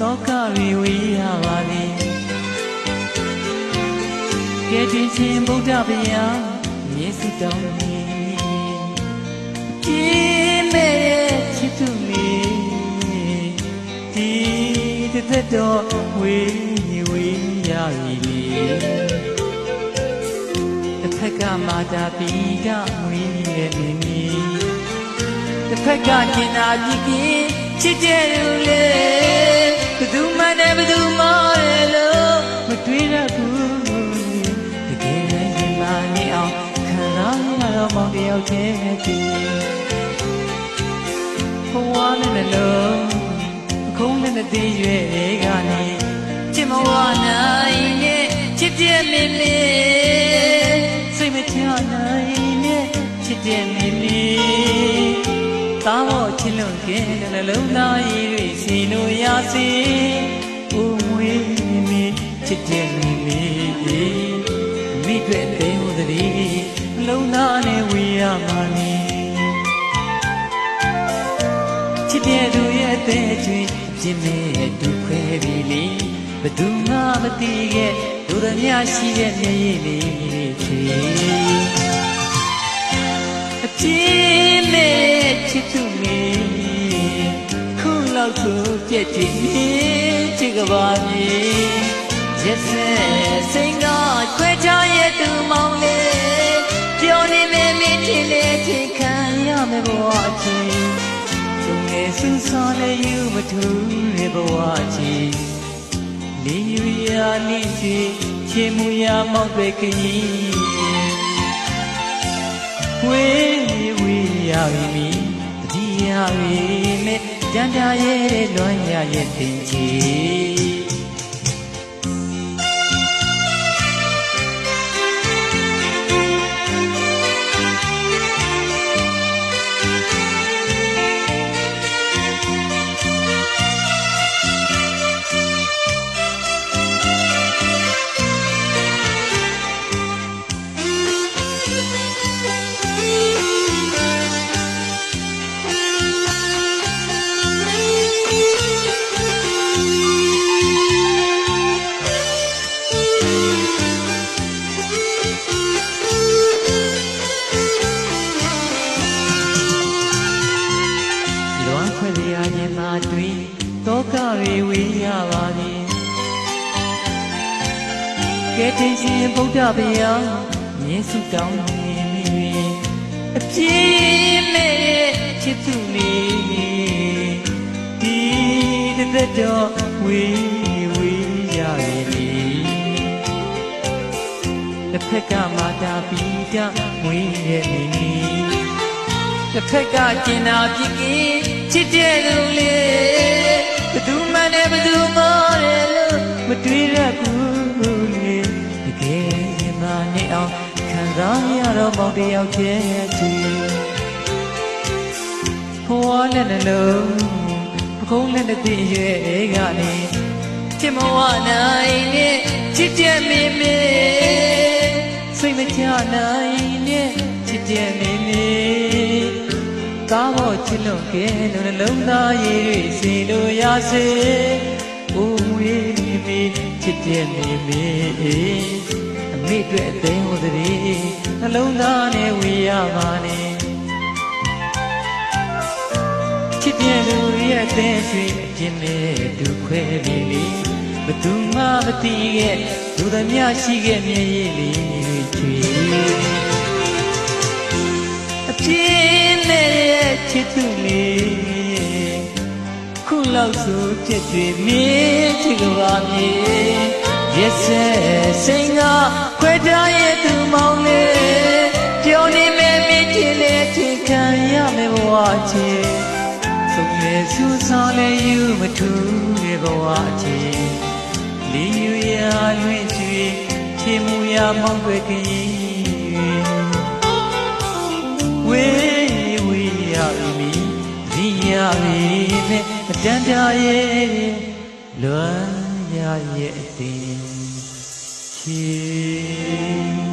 တောကရီဝေးရပါလေကဲတင်ချင်းဗုဒ္ဓဗျာယေစုတောင်းနေကြည်မဲ့ချစ်သူမေဒီတစ်သက်တော့ဝေးဝေးရပြီလေတစ်ဖက်ကမာတာပိကဝေးရဲ့နေမီတစ်ဖက်ကကျင်နာပြစ်ကင်း ချစ်တဲ့လူလေဘယ်သူမှနဲ့ဘယ်သူမှလည်းလို့မတွေးရဘူးတကယ်လည်းရင်မနေအောင်ခံစားရတော့မောင်တယောက်တည်းတည်းဘဝနဲ့နှလုံးအခုံးနဲ့နဲ့တည်ရွယ်ကနေချစ်မဝနိုင်နဲ့ချစ်ပြည့်မင်းမင်းစိတ်မချနိုင်နဲ့ချစ်တဲ့မင်းမင်း သားဖို့ချစ်လွန်ခင်နှလုံးသားရည်တွေစီလို့ရစီဦးမွေးမီချစ်တဲ့မိမိမိတွေ့တဲ့ဟိုတည်းနှလုံးသားနဲ့ဝေးရမှာနေချစ်တဲ့သူရဲ့အသေးချွေပြင်းမဲ့ဒုခွဲပြီလေဘယ်သူမှမသိခဲ့လူရမြရှိတဲ့မျက်ရည်လေးချီ အပြင်းနဲ့ချစ်သူမေခုလောက်ဆိုပြည့်တည်နေချစ်ကပါမြေရက်စဲစိန်ကခွဲချရဲ့သူမောင်လေးပြောနေမေမင်းချစ်လေချစ်ခံရမယ်ဘဝချင်းသူငယ်စူးစော်လေးယူမထူတဲ့ဘဝချင်းလေးယူရနေချစ်ချေမူရမောက်တွေခရီး ဝေးဝေးရပြီတတိယပြီမဲ့တန်တာရဲ့လွမ်းရရဲ့တင်ချီ ကဲတင်ရှင်ဗုဒ္ဓဗျာမြင်းစုတောင်းနေမိအပြင်းမဲ့ချစ်သူနေဒီတစ်သက်တော့ဝေးဝေးရပြီလေတစ်ဖက်ကမာတာပိတမွေးရဲ့နေနီတစ်ဖက်ကကျင်နာပြစ်ကင်းချစ်တဲ့လူလေးဘယ်သူမှနဲ့ဘယ်သူမှလည်း တော့မောင်တယောက်တည်းချီဘဝနဲ့နှလုံးပကုံးနဲ့တည်ရဲ့ကနေချစ်မဝနိုင်နဲ့ချစ်တဲ့မိမိစိတ်မချနိုင်နဲ့ချစ်တဲ့မိမိကားဖို့ချစ်လို့ကဲလို့နှလုံးသားရည်တွေစီလို့ရစေဦးမွေးမိမိချစ်တဲ့မိမိအ မိအတွက်အသိဟိုတည်းနှလုံးသားနဲ့ဝေရပါနဲ့ချစ်တဲ့လူရဲ့အသေးရွှေအပြင်းနဲ့ဒုခွဲပြီလေဘသူမှမသိခဲ့လူသမျှရှိခဲ့မြည်ရည်လေးချွေအပြင်းနဲ့ချစ်သူလေးခုလောက်ဆိုပြည့်တွေမင်းချစ်ကပါမြေ ရက်စဲစိန်ကခွဲထားရဲ့သူမောင်လေးပြောနေမယ်မင်းချစ်လေချစ်ခံရမယ်ဘဝချစ်ဆုံးလေဆူဆောင်လေယူမထူတဲ့ဘဝချင်းလီယူရလွင့်ချွေချေမူရမောင်းတွေခရီးဝေးဝေးရပြီဒီရပြီနဲ့အတန်တာရဲ့လွမ်း ရရဲ့အတင်ချီ